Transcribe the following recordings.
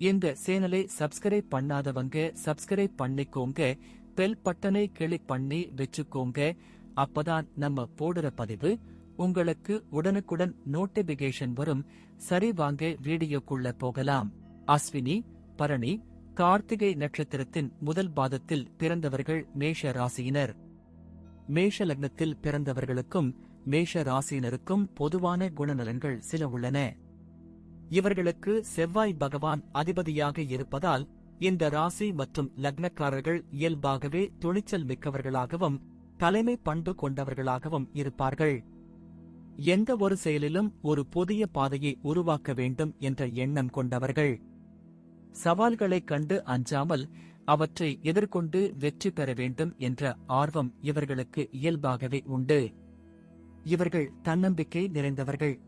இந்த சேனலை சப்ஸ்கிரைப் பண்ணாதவங்க சப்ஸ்கிரைப் பண்ணிக்கோங்க. பெல் பட்டனை கிளிக் பண்ணி வச்சுக்கோங்க. அப்பதான் நம்ம போடுற பதிவு உங்களுக்கு உடனுக்குடன் நோட்டிபிகேஷன் வரும். சரி வாங்க வீடியோக்குள்ள போகலாம். அஸ்வினி பரணி கார்த்திகை நட்சத்திரத்தின் முதல் பாதத்தில் பிறந்தவர்கள் மேஷ ராசியினர். மேஷ லக்னத்தில் பிறந்தவர்களுக்கும் மேஷ ராசியினருக்கும் பொதுவான குணநலன்கள் சில உள்ளன. இவர்களுக்கு செவ்வாய் பகவான் அதிபதியாக இருப்பதால் இந்த ராசி மற்றும் லக்னக்காரர்கள் இயல்பாகவே துணிச்சல் மிக்கவர்களாகவும் தலைமை பண்பு கொண்டவர்களாகவும் இருப்பார்கள். எந்த ஒரு செயலிலும் ஒரு புதிய பாதையை உருவாக்க வேண்டும் என்ற எண்ணம் கொண்டவர்கள். சவால்களைக் கண்டு அஞ்சாமல் அவற்றை எதிர்கொண்டு வெற்றி பெற வேண்டும் என்ற ஆர்வம் இவர்களுக்கு இயல்பாகவே உண்டு. இவர்கள் தன்னம்பிக்கை நிறைந்தவர்கள்.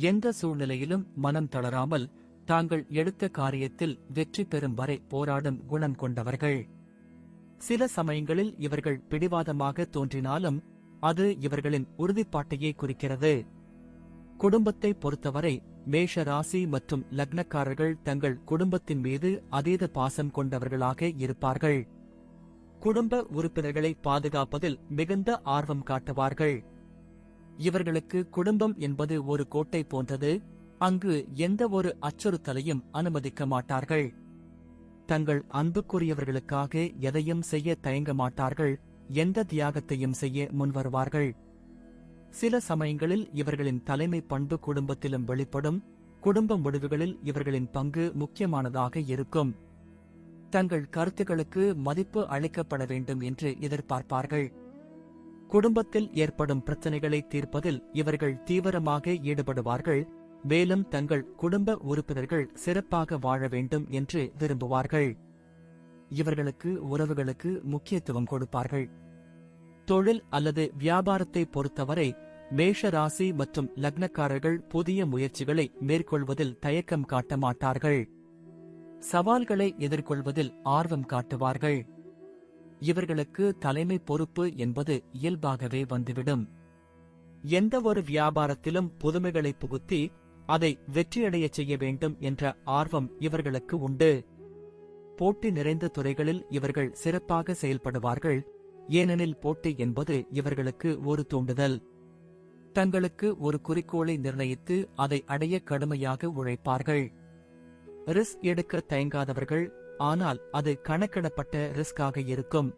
எந்த சூழ்நிலையிலும் மனம் தளராமல் தாங்கள் எடுத்த காரியத்தில் வெற்றி பெறும் வரை போராடும் குணம் கொண்டவர்கள். சில சமயங்களில் இவர்கள் பிடிவாதமாக தோன்றினாலும் அது இவர்களின் உறுதிப்பாட்டையே குறிக்கிறது. குடும்பத்தை பொறுத்தவரை மேஷ ராசி மற்றும் லக்னக்காரர்கள் தங்கள் குடும்பத்தின் மீது அதீத பாசம் கொண்டவர்களாக இருப்பார்கள். குடும்ப உறுப்பினர்களை பாதுகாப்பதில் மிகுந்த ஆர்வம் காட்டுவார்கள். இவர்களுக்கு குடும்பம் என்பது ஒரு கோட்டை போன்றது. அங்கு எந்த ஒரு அச்சுறுத்தலையும் அனுமதிக்க மாட்டார்கள். தங்கள் அன்புக்குரியவர்களுக்காக எதையும் செய்ய தயங்க மாட்டார்கள். எந்த தியாகத்தையும் செய்ய முன்வருவார்கள். சில சமயங்களில் இவர்களின் தலைமை பண்பு குடும்பத்திலும் வெளிப்படும். குடும்ப முடிவுகளில் இவர்களின் பங்கு முக்கியமானதாக இருக்கும். தங்கள் கருத்துக்களுக்கு மதிப்பு அளிக்கப்பட வேண்டும் என்று எதிர்பார்ப்பார்கள். குடும்பத்தில் ஏற்படும் பிரச்சனைகளை தீர்ப்பதில் இவர்கள் தீவிரமாக ஈடுபடுவார்கள் மேலும் தங்கள் குடும்ப உறுப்பினர்கள் சிறப்பாக வாழ வேண்டும் என்று விரும்புவார்கள். இவர்களுக்கு உறவுகளுக்கு முக்கியத்துவம் கொடுப்பார்கள். தொழில் அல்லது வியாபாரத்தை பொறுத்தவரை மேஷ ராசி மற்றும் லக்னக்காரர்கள் புதிய முயற்சிகளை மேற்கொள்வதில் தயக்கம் காட்ட மாட்டார்கள். சவால்களை எதிர்கொள்வதில் ஆர்வம் காட்டுவார்கள். இவர்களுக்கு தலைமை பொறுப்பு என்பது இயல்பாகவே வந்துவிடும். எந்த ஒரு வியாபாரத்திலும் புதுமைகளை புகுத்தி அதை வெற்றியடையச் செய்ய வேண்டும் என்ற ஆர்வம் இவர்களுக்கு உண்டு. போட்டி நிறைந்த துறைகளில் இவர்கள் சிறப்பாக செயல்படுவார்கள். ஏனெனில் போட்டி என்பது இவர்களுக்கு ஒரு தூண்டுதல். தங்களுக்கு ஒரு குறிக்கோளை நிர்ணயித்து அதை அடைய கடுமையாக உழைப்பார்கள். ரிஸ்க் எடுக்க தயங்காதவர்கள் ஆனால் அது கணக்கிடப்பட்ட ரிஸ்காக இருக்கும்.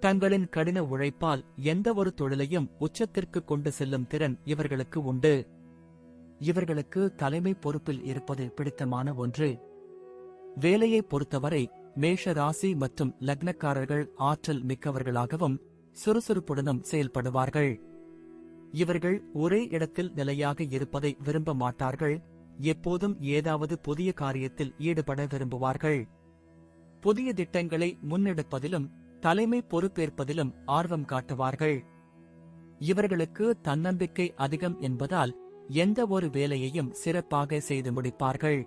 தங்களின் கடின உழைப்பால் எந்த ஒரு தொழிலையும் உச்சத்திற்கு கொண்டு செல்லும் திறன் இவர்களுக்கு உண்டு. இவர்களுக்கு தலைமை பொறுப்பில் இருப்பது பிடித்தமான ஒன்று. வேலையை பொறுத்தவரை மேஷ ராசி மற்றும் லக்னக்காரர்கள் ஆற்றல் மிக்கவர்களாகவும் சுறுசுறுப்புடனும் செயல்படுவார்கள். இவர்கள் ஒரே இடத்தில் நிலையாக இருப்பதை விரும்ப மாட்டார்கள். எப்போதும் ஏதாவது புதிய காரியத்தில் ஈடுபட விரும்புவார்கள். புதிய திட்டங்களை முன்னெடுப்பதிலும் தலைமை பொறுப்பேற்பதிலும் ஆர்வம் காட்டுவார்கள். இவர்களுக்கு தன்னம்பிக்கை அதிகம் என்பதால் எந்த ஒரு வேலையையும் சிறப்பாக செய்து முடிப்பார்கள்.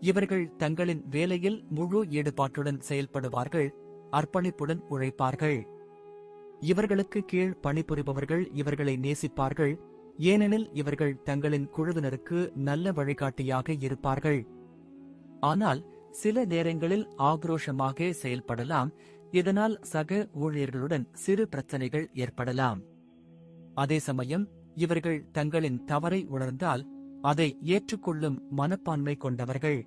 இவர்கள் தங்களின் வேலையில் முழு ஈடுபாட்டுடன் செயல்படுவார்கள் அர்ப்பணிப்புடன் உழைப்பார்கள். இவர்களுக்கு கீழ் பணிபுரிபவர்கள் இவர்களை நேசிப்பார்கள் ஏனெனில் இவர்கள் தங்களின் குழுவினருக்கு நல்ல வழிகாட்டியாக இருப்பார்கள். ஆனால் சில நேரங்களில் ஆக்ரோஷமாக செயல்படலாம். இதனால் சக ஊழியர்களுடன் சிறு பிரச்சனைகள் ஏற்படலாம். அதே சமயம் இவர்கள் தங்களின் தவறை உணர்ந்தால் அதை ஏற்றுக்கொள்ளும் மனப்பான்மை கொண்டவர்கள்.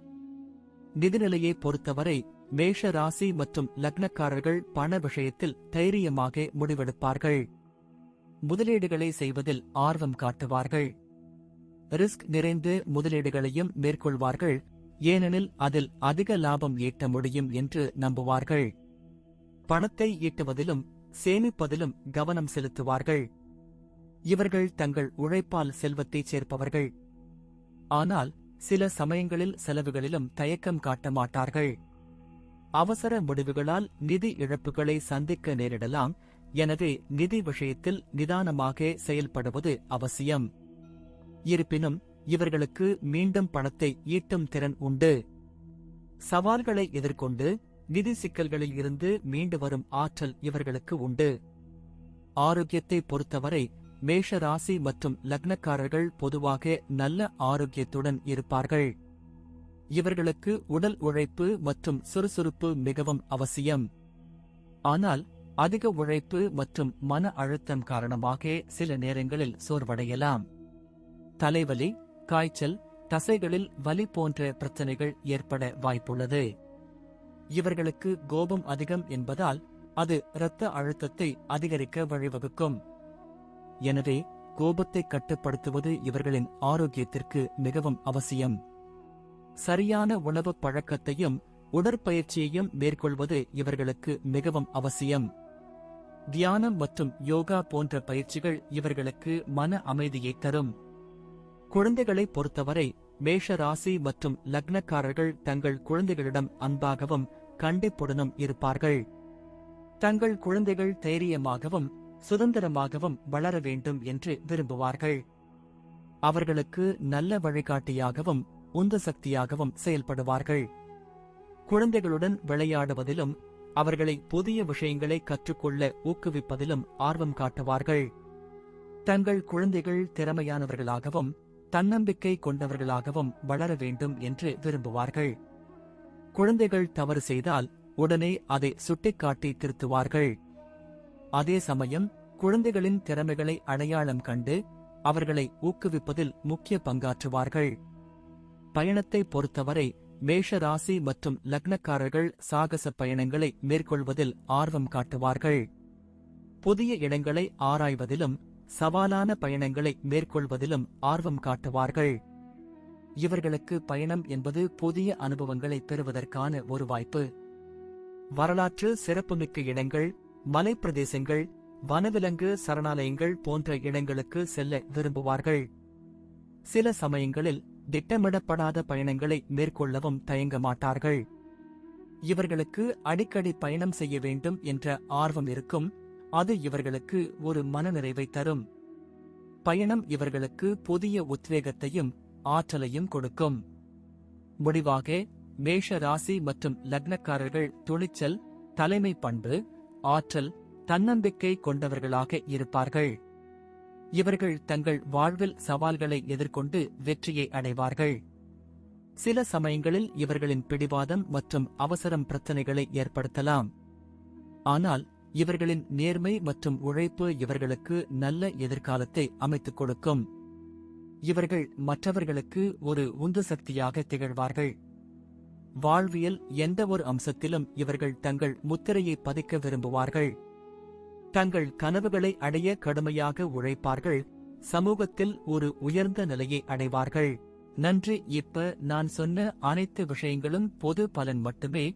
நிதிநிலையை பொறுத்தவரை மேஷ ராசி மற்றும் லக்னக்காரர்கள் பண விஷயத்தில் தைரியமாக முடிவெடுப்பார்கள். முதலீடுகளை செய்வதில் ஆர்வம் காட்டுவார்கள். ரிஸ்க் நிறைந்து முதலீடுகளையும் மேற்கொள்வார்கள். ஏனெனில் அதில் அதிக லாபம் ஈட்ட முடியும் என்று நம்புவார்கள். பணத்தை ஈட்டுவதிலும் சேமிப்பதிலும் கவனம் செலுத்துவார்கள். இவர்கள் தங்கள் உழைப்பால் செல்வத்தை சேர்ப்பவர்கள். ஆனால் சில சமயங்களில் செலவுகளிலும் தயக்கம் காட்ட மாட்டார்கள். அவசர முடிவுகளால் நிதி இழப்புகளை சந்திக்க நேரிடலாம். எனவே நிதி விஷயத்தில் நிதானமாக செயல்படுவது அவசியம். இருப்பினும் இவர்களுக்கு மீண்டும் பணத்தை ஈட்டும் திறன் உண்டு. சவால்களை எதிர்கொண்டு நிதி சிக்கல்களில் இருந்து மீண்டு வரும் ஆற்றல் இவர்களுக்கு உண்டு. ஆரோக்கியத்தை பொறுத்தவரை மேஷ ராசி மற்றும் லக்னக்காரர்கள் பொதுவாக நல்ல ஆரோக்கியத்துடன் இருப்பார்கள். இவர்களுக்கு உடல் உழைப்பு மற்றும் சுறுசுறுப்பு மிகவும் அவசியம். ஆனால் அதிக உழைப்பு மற்றும் மன அழுத்தம் காரணமாக சில நேரங்களில் சோர்வடையலாம். தலைவலி காய்ச்சல் தசைகளில் வலி போன்ற பிரச்சனைகள் ஏற்பட வாய்ப்புள்ளது. இவர்களுக்கு கோபம் அதிகம் என்பதால் அது இரத்த அழுத்தத்தை அதிகரிக்க வழிவகுக்கும். எனவே கோபத்தை கட்டுப்படுத்துவது இவர்களின் ஆரோக்கியத்திற்கு மிகவும் அவசியம். சரியான உணவு பழக்கத்தையும் உடற்பயிற்சியையும் மேற்கொள்வது இவர்களுக்கு மிகவும் அவசியம். தியானம் மற்றும் யோகா போன்ற பயிற்சிகள் இவர்களுக்கு மன அமைதியை தரும். குழந்தைகளை பொறுத்தவரை மேஷ ராசி மற்றும் லக்னக்காரர்கள் தங்கள் குழந்தைகளிடம் அன்பாகவும் கண்டிப்புடனும் இருப்பார்கள். தங்கள் குழந்தைகள் தைரியமாகவும் சுதந்திரமாகவும் வளர வேண்டும் என்று விரும்புவார்கள். அவர்களுக்கு நல்ல வழிகாட்டியாகவும் உந்து சக்தியாகவும் செயல்படுவார்கள். குழந்தைகளுடன் விளையாடுவதிலும் அவர்களை புதிய விஷயங்களை கற்றுக்கொள்ள ஊக்குவிப்பதிலும் ஆர்வம் காட்டுவார்கள். தங்கள் குழந்தைகள் திறமையானவர்களாகவும் தன்னம்பிக்கை கொண்டவர்களாகவும் வளர வேண்டும் என்று விரும்புவார்கள். குழந்தைகள் தவறு செய்தால் உடனே அதை சுட்டிக்காட்டி திருத்துவார்கள். அதே சமயம் குழந்தைகளின் திறமைகளை அடையாளம் கண்டு அவர்களை ஊக்குவிப்பதில் முக்கிய பங்காற்றுவார்கள். பயணத்தை பொறுத்தவரை மேஷ ராசி மற்றும் லக்னக்காரர்கள் சாகச பயணங்களை மேற்கொள்வதில் ஆர்வம் காட்டுவார்கள். புதிய இடங்களை ஆராய்வதிலும் சவாலான பயணங்களை மேற்கொள்வதிலும் ஆர்வம் காட்டுவார்கள். இவர்களுக்கு பயணம் என்பது புதிய அனுபவங்களை பெறுவதற்கான ஒரு வாய்ப்பு. வரலாற்று சிறப்புமிக்க இடங்கள் மலைப்பிரதேசங்கள் வனவிலங்கு சரணாலயங்கள் போன்ற இடங்களுக்கு செல்ல விரும்புவார்கள். சில சமயங்களில் திட்டமிடப்படாத பயணங்களை மேற்கொள்ளவும் தயங்க மாட்டார்கள். இவர்களுக்கு அடிக்கடி பயணம் செய்ய வேண்டும் என்ற ஆர்வம் இருக்கும். அது இவர்களுக்கு ஒரு மனநிறைவை தரும். பயணம் இவர்களுக்கு புதிய உத்வேகத்தையும் ஆற்றலையும் கொடுக்கும். முடிவாக மேஷ ராசி மற்றும் லக்னக்காரர்கள் துணிச்சல் தலைமை பண்பு ஆற்றல் தன்னம்பிக்கை கொண்டவர்களாக இருப்பார்கள். இவர்கள் தங்கள் வாழ்வில் சவால்களை எதிர்கொண்டு வெற்றியை அடைவார்கள். சில சமயங்களில் இவர்களின் பிடிவாதம் மற்றும் அவசரம் பிரச்சனைகளை ஏற்படுத்தலாம். ஆனால் இவர்களின் நேர்மை மற்றும் உழைப்பு இவர்களுக்கு நல்ல எதிர்காலத்தை அமைத்துக் கொடுக்கும். இவர்கள் மற்றவர்களுக்கு ஒரு உந்து சக்தியாக திகழ்வார்கள். வாழ்வியல் எந்த ஒரு அம்சத்திலும் இவர்கள் தங்கள் முத்திரையை பதிக்க விரும்புவார்கள். தங்கள் கனவுகளை அடைய கடுமையாக உழைப்பார்கள். சமூகத்தில் ஒரு உயர்ந்த நிலையை அடைவார்கள். நன்றி இப்ப நான் சொன்ன அனைத்து விஷயங்களும் பொது பலன் மட்டுமே.